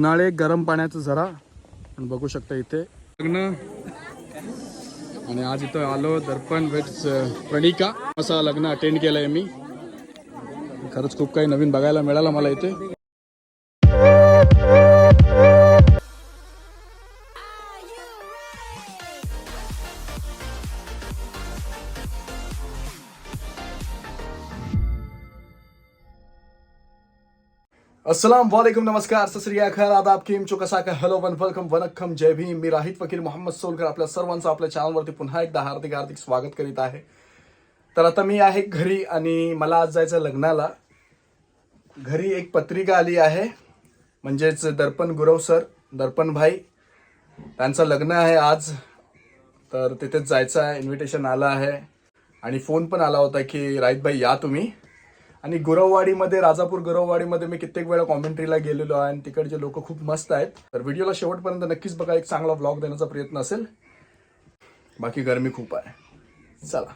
उन्हाळे गरम पाण्याचं झरा पण बघू शकता इथे. लग्न. आणि आज इथं आलो दर्पण वेट्स प्रणिका. असं लग्न अटेंड केलंय मी. खरंच खूप काही नवीन बघायला मिळालं मला इथे. अस्सलाम वालेकुम नमस्कार सत श्री अकाल आदाब किम चो कसा काय हॅलो वन वेलकम वनक्कम जय भीम। मी राहित वकील मोहम्मद सोलकर आपल्या सर्वांचं आपल्या चॅनलवरती पुन्हा एकदा हार्दिक हार्दिक स्वागत करीत आहे. तर आता मी आहे घरी आणि मला आज जायचं लग्नाला. घरी एक पत्रिका आली आहे म्हणजेच दर्पण गुरव सर दर्पण भाई. त्यांचं लग्न आहे आज. तर तिथेच जायचं आहे इन्व्हिटेशन आलं आहे. आणि फोन पण आला होता की राईत भाई या तुम्ही. आणि गुरववाडीमध्ये राजापूर गुरववाडीमध्ये मी कित्येक वेळा कॉमेंट्रीला गेलेलो आहे आणि तिकडचे लोक खूप मस्त आहेत. तर व्हिडिओला शेवटपर्यंत नक्कीच बघा एक चांगला ब्लॉग देण्याचा प्रयत्न असेल. बाकी गरमी खूप आहे. चला.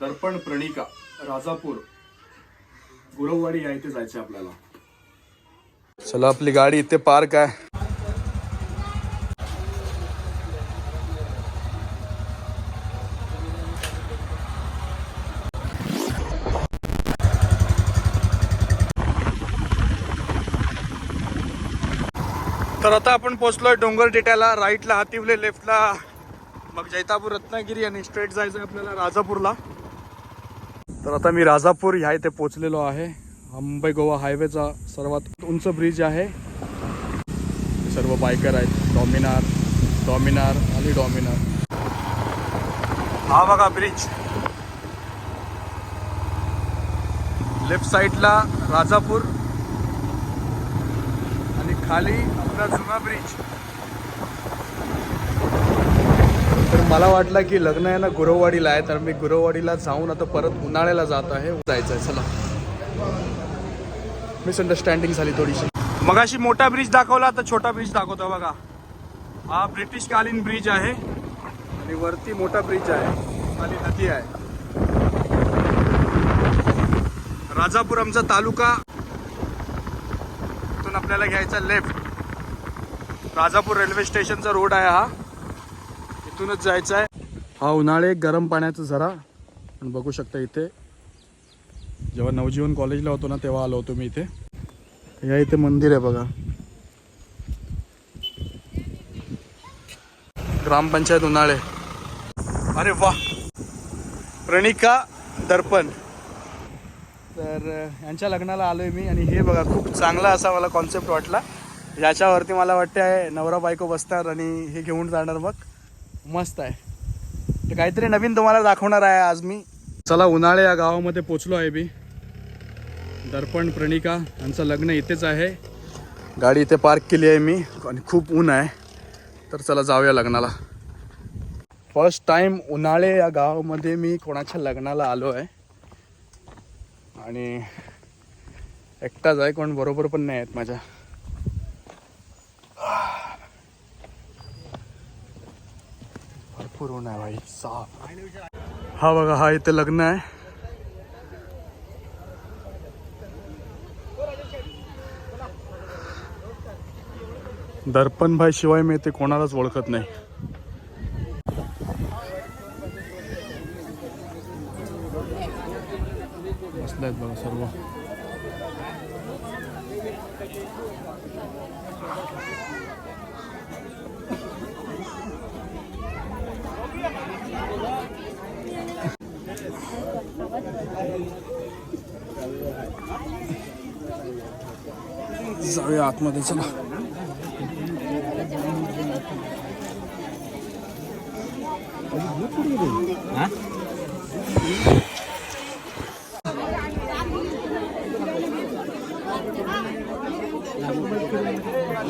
दर्पण प्रणिका राजापूर. गुरववाडी आहे इथे जायचे आपल्याला. चला आपली गाडी इथे पार्क आहे. तर आता आपण पोहोचलोय डोंगर टेट्याला राईटला हातिवले लेफ्टला मग जैतापूर रत्नागिरी आणि स्ट्रेट जायचं आहे आपल्याला राजापूरला. तर आता मी राजापूर ह्या इथे पोहोचलेलो आहे. मुंबई गोवा हायवेचा सर्वात उंच ब्रिज आहे. सर्व बायकर आहेत. डॉमिनार डॉमिनार आणि डॉमिनार हा बघा ब्रिज लेफ्ट साईडला राजापूर. खाली आपला जुना ब्रिज तर मला वाटलं की लग्न आहे ना गुरववाडीला आहे तर मी गुरववाडीला जाऊन आता परत उन्हाळ्याला जात आहे. जायचं आहे चला. मिसअंडरस्टँडिंग झाली थोडीशी. मगाशी मोठा ब्रिज दाखवला तर छोटा ब्रिज दाखवतो बघा. हा ब्रिटिश कालीन ब्रिज आहे. आणि वरती मोठा ब्रिज आहे. खाली नदी आहे. राजापूर आमचा तालुका इथून आपल्याला घ्यायचा लेफ्ट. राजापूर रेल्वे स्टेशनचा रोड आहे हा. इथूनच जायचं आहे. हा उन्हाळे गरम पाण्याचा झरा पण बघू शकता इथे. जेव्हा नवजीवन कॉलेजला होतो ना तेव्हा आलो होतो मी इथे. या इथे मंदिर आहे बघा. ग्रामपंचायत उन्हाळे. अरे वा प्रणिका दर्पण. तर यांच्या लग्नाला आलो आहे मी आणि हे बघा खूप चांगला असा मला कॉन्सेप्ट वाटला. याच्यावरती मला वाटते आहे नवरा बायको बसणार आणि हे घेऊन जाणार मग मस्त आहे. ते काहीतरी नवीन तुम्हाला दाखवणार आहे आज मी. चला उन्हाळे या गावामध्ये पोचलो आहे मी. दर्पण प्रणिका यांचं लग्न इथेच आहे. गाडी इथे पार्क केली आहे मी आणि खूप ऊन आहे. तर चला जाऊया लग्नाला. फर्स्ट टाइम उन्हाळे या गावामध्ये मी कोणाच्या लग्नाला आलो आहे. आणि एकटाच आहे कोण बरोबर पण नाही आहेत माझ्या. भरपूर ऊन आहे भाई साफ हा बघा हा इथे लग्न आहे. दर्पण भाई शिवाय मी ते कोणालाच ओळखत नाही. बसले आहेत बघा सर्व. जाऊया आतमध्ये चला.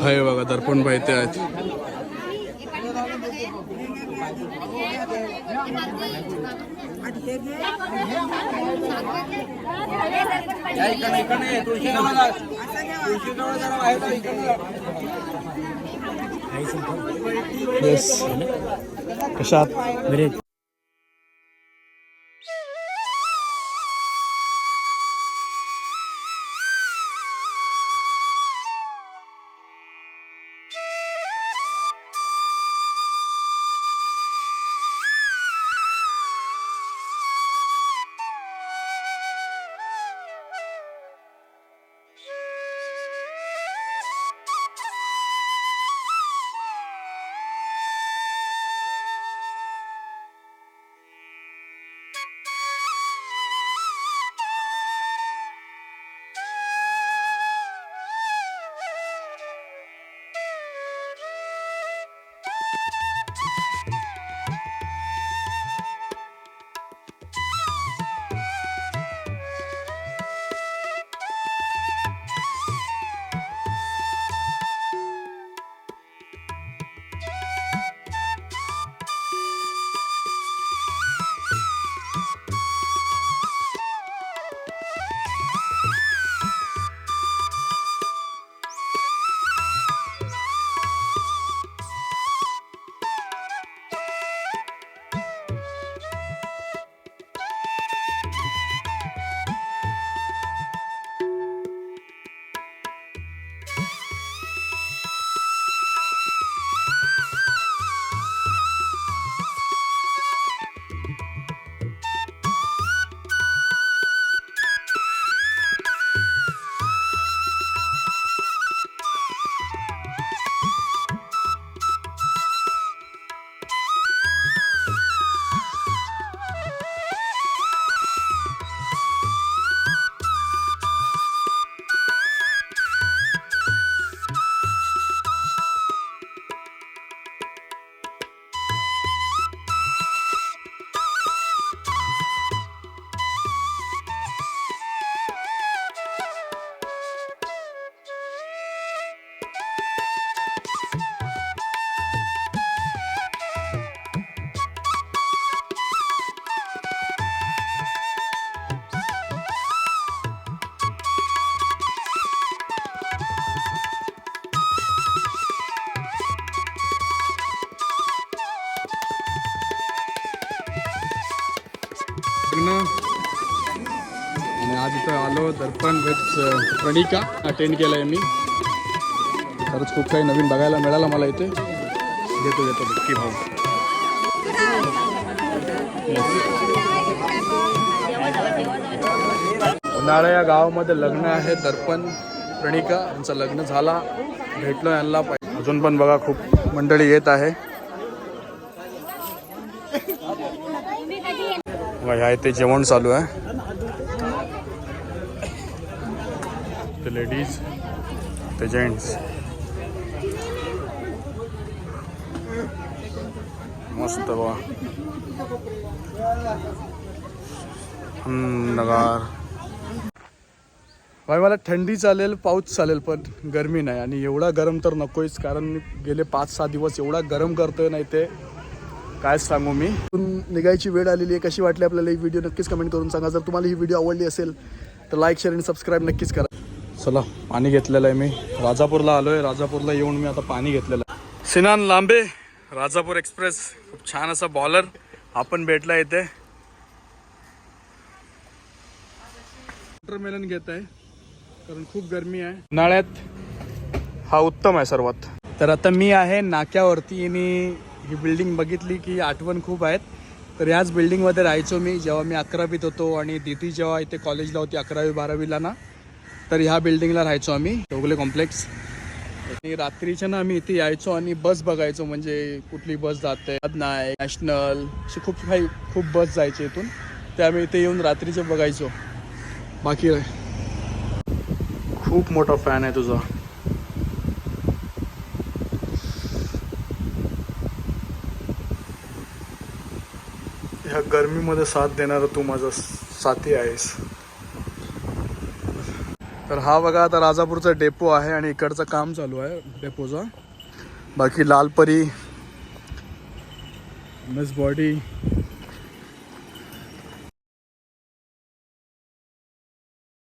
हाय बघा दर्पण बाई ते आहेत. येस कशात? आलो दर्पण विथ प्रणिका अटेंड केलं आहे मी खरंच खूप काही नवीन बघायला मिळालं मला इथे. घेतो घेतो नक्की भाऊ. उन्हाळा या गावामध्ये लग्न आहे दर्पण प्रणिका यांचं लग्न झाला. भेटलो यांना. पाहिजे अजून पण बघा खूप मंडळी येत आहे. ह्या इथे जेवण चालू आहे. ते लेडीज ते जेंट्स मस्त बा नगार भाई मला थंडी चालेल पाऊस चालेल पण गरमी नाही. आणि एवढा गरम तर नकोच कारण गेले पाच सहा दिवस एवढा गरम करतोय नाही ते काय सांगू मी? निघायची वेळ आलेली आहे. कशी वाटली आपल्याला ही व्हिडिओ नक्कीच कमेंट करून सांगा. जर तुम्हाला ही व्हिडिओ आवडली असेल तर लाईक शेअर आणि सबस्क्राईब नक्कीच करा. चला पाणी घेतलेलं आहे मी. राजापूरला आलो आहे राजापूरला येऊन मी आता पाणी घेतलेलं आहे. सिनान लांबे राजापूर एक्सप्रेस. खूप छान असा बॉलर आपण भेटला इथे. वॉटरमेलन घेत आहे. कारण खूप गरमी आहे. उन्हाळ्यात हा उत्तम आहे सर्वात. तर आता मी आहे नाक्यावरती. आणि ही बिल्डिंग बघितली की आठवण खूप आहेत. तर ह्याच बिल्डिंगमध्ये राहायचो मी. जेव्हा मी अकरावीत होतो आणि दिदी जेव्हा इथे कॉलेजला होती अकरावी बारावीला ना तर ह्या बिल्डिंगला राहायचो आम्ही चौगले कॉम्प्लेक्स आणि रात्रीच्या ना आम्ही इथे यायचो आणि बस बघायचो म्हणजे कुठली बस जाते नाही नॅशनल असे खूप काही खूप बस जायचे इथून. ते आम्ही इथे येऊन रात्रीचे बघायचो. बाकी खूप मोठा फॅन आहे तुझा. ह्या गरमीमध्ये साथ देणारा तू माझा साथी आहेस. तर हा बघा आता राजापूरचा डेपो आहे आणि इकडचं काम चालू आहे डेपोचा. बाकी लालपरी मिस बॉडी